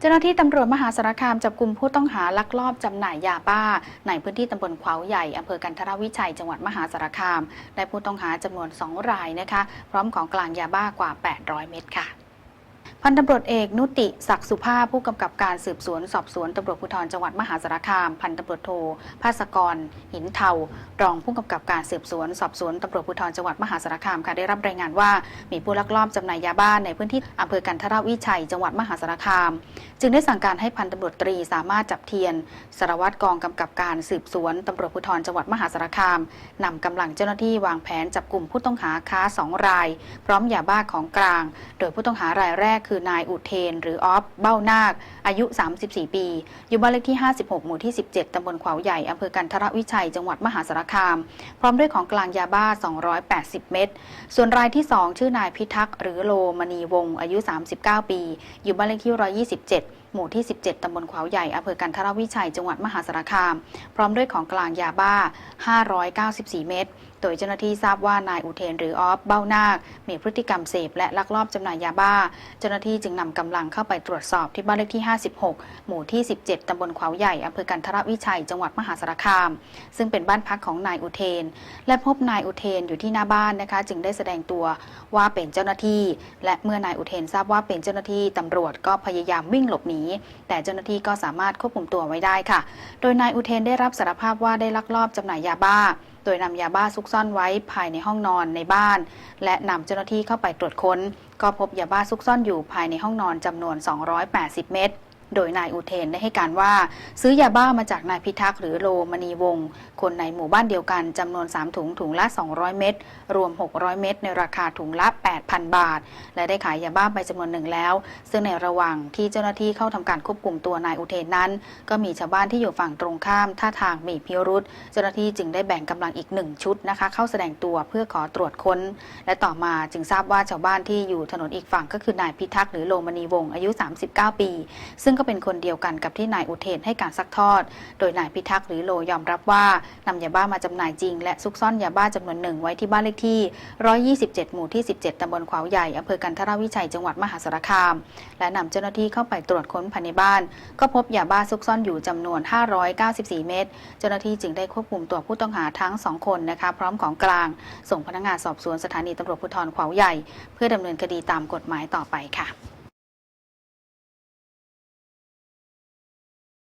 เจ้าหน้าที่ตำรวจมหาสารคามจับกลุ่มผู้ต้องหาลักลอบจำหน่ายยาบ้า ในพื้นที่ตำบลขวาวใหญ่อำเภอกันทรวิชัยจังหวัดมหาสารคาม ได้ผู้ต้องหาจำนวน 2 รายนะคะ พร้อมของกลางยาบ้ากว่า 800 เม็ดค่ะ พันตำรวจเอกนุติศักดิ์สุภาพผู้กำกับการสืบสวนสอบสวนตำรวจภูธรจังหวัดมหาสารคาม พันตำรวจโทภาสกร หินเทารองผู้กำกับการสืบสวนสอบสวนตำรวจภูธรจังหวัดมหาสารคามค่ะได้รับรายงานว่ามีผู้ลักลอบจำหน่ายยาบ้าในพื้นที่อำเภอกันทรวิชัย จังหวัดมหาสารคาม จึงได้สั่งการให้พันตำรวจตรีสามารถจับเทียนสารวัตรกองกำกับการสืบสวนตำรวจภูธรจังหวัดมหาสารคามนำกำลังเจ้าหน้าที่วางแผนจับกลุ่มผู้ต้องหาค้าสองราย พร้อมยาบ้าของกลาง โดยผู้ต้องหารายแรกคือือนายอุเทน หรือออฟเบ้านาค อายุ 34 ปี อยู่บ้านเลขที่ 56 หมู่ที่ 17 ตำบลขวาวใหญ่อำเภอกันทรวิชัย จังหวัดมหาสารคาม พร้อมด้วยของกลางยาบ้า 280 เม็ด ส่วนรายที่ 2 ชื่อนายพิทักษ์หรือโลมณีวงศ์อายุ 39 ปี อยู่บ้านเลขที่ 127 หมู่ที่ 17 ตำบลขวาวใหญ่ อำเภอกันทรวิชัย จังหวัดมหาสารคาม พร้อมด้วยของกลางยาบ้า 594 เม็ด โดยเจ้าหน้าที่ทราบว่านายอุเทนหรือออฟเบ้านาค มีพฤติกรรมเสพและลักลอบจำหน่ายยาบ้า เจ้าหน้าที่จึงนำกำลังเข้าไปตรวจสอบที่บ้านเลขที่ 56 หมู่ที่ 17 ตำบลขวาวใหญ่ อำเภอกันทรวิชัย จังหวัดมหาสารคาม ซึ่งเป็นบ้านพักของนายอุเทน และพบนายอุเทนอยู่ที่หน้าบ้านนะคะ จึงได้แสดงตัวว่าเป็นเจ้าหน้าที่ และเมื่อนายอุเทนทราบว่าเป็นเจ้าหน้าที่ตำรวจก็พยายามวิ่งหลบหนีแต่เจ้าหน้าที่ก็สามารถควบคุมตัวไว้ได้ค่ะ โดยนายอุเทนได้รับสารภาพว่าได้ลักลอบจำหน่ายยาบ้า โดยนำยาบ้าซุกซ่อนไว้ภายในห้องนอนในบ้าน และนำเจ้าหน้าที่เข้าไปตรวจค้น ก็พบยาบ้าซุกซ่อนอยู่ภายในห้องนอนจำนวน 280 เม็ด โดยนายอุเทนได้ให้การว่า ซื้อยาบ้ามาจากนายพิทักษ์หรือโลมณีวงศ์คนในหมู่บ้านเดียวกันจำนวน 3 ถุงถุงละ 200 เม็ดรวม 600 เม็ดในราคาถุงละ 8,000 บาท และได้ขายยาบ้าไปจำนวนหนึ่งแล้ว ซึ่งในระหว่างที่เจ้าหน้าที่เข้าทำการควบคุมตัวนายอุเทนนั้น ก็มีชาวบ้านที่อยู่ฝั่งตรงข้ามท่าทางมีพิรุษเจ้าหน้าที่จึงได้แบ่งกำลังอีกหนึ่งชุดนะคะ เข้าแสดงตัวเพื่อขอตรวจค้น และต่อมาจึงทราบว่าชาวบ้านที่อยู่ถนนอีกฝั่งก็คือนายพิทักษ์หรือโลมณีวงศ์อายุ 39 ปี ซึ่งก็เป็นคนเดียวกันกับที่นายอุเทนให้การซักทอด โดยนายพิทักษ์หรือโลยอมรับว่านำยาบ้ามาจำหน่ายจริง และซุกซ่อนยาบ้าจำนวนหนึ่งไว้ที่บ้านเลขที่ 127 หมู่ที่ 17 ตำบลขวาวใหญ่อำเภอกันทรวิชัยจังหวัดมหาสารคาม และนำเจ้าหน้าที่เข้าไปตรวจค้นภายในบ้าน ก็พบยาบ้าซุกซ่อนอยู่จำนวน 594 เม็ดเจ้าหน้าที่จึงได้ควบคุมตัวผู้ต้องหาทั้งสองคนนะคะพร้อมของกลาง ส่งพนักงานสอบสวนสถานีตำรวจภูธรขวาวใหญ่ เพื่อดำเนินคดีตามกฎหมายต่อไปค่ะ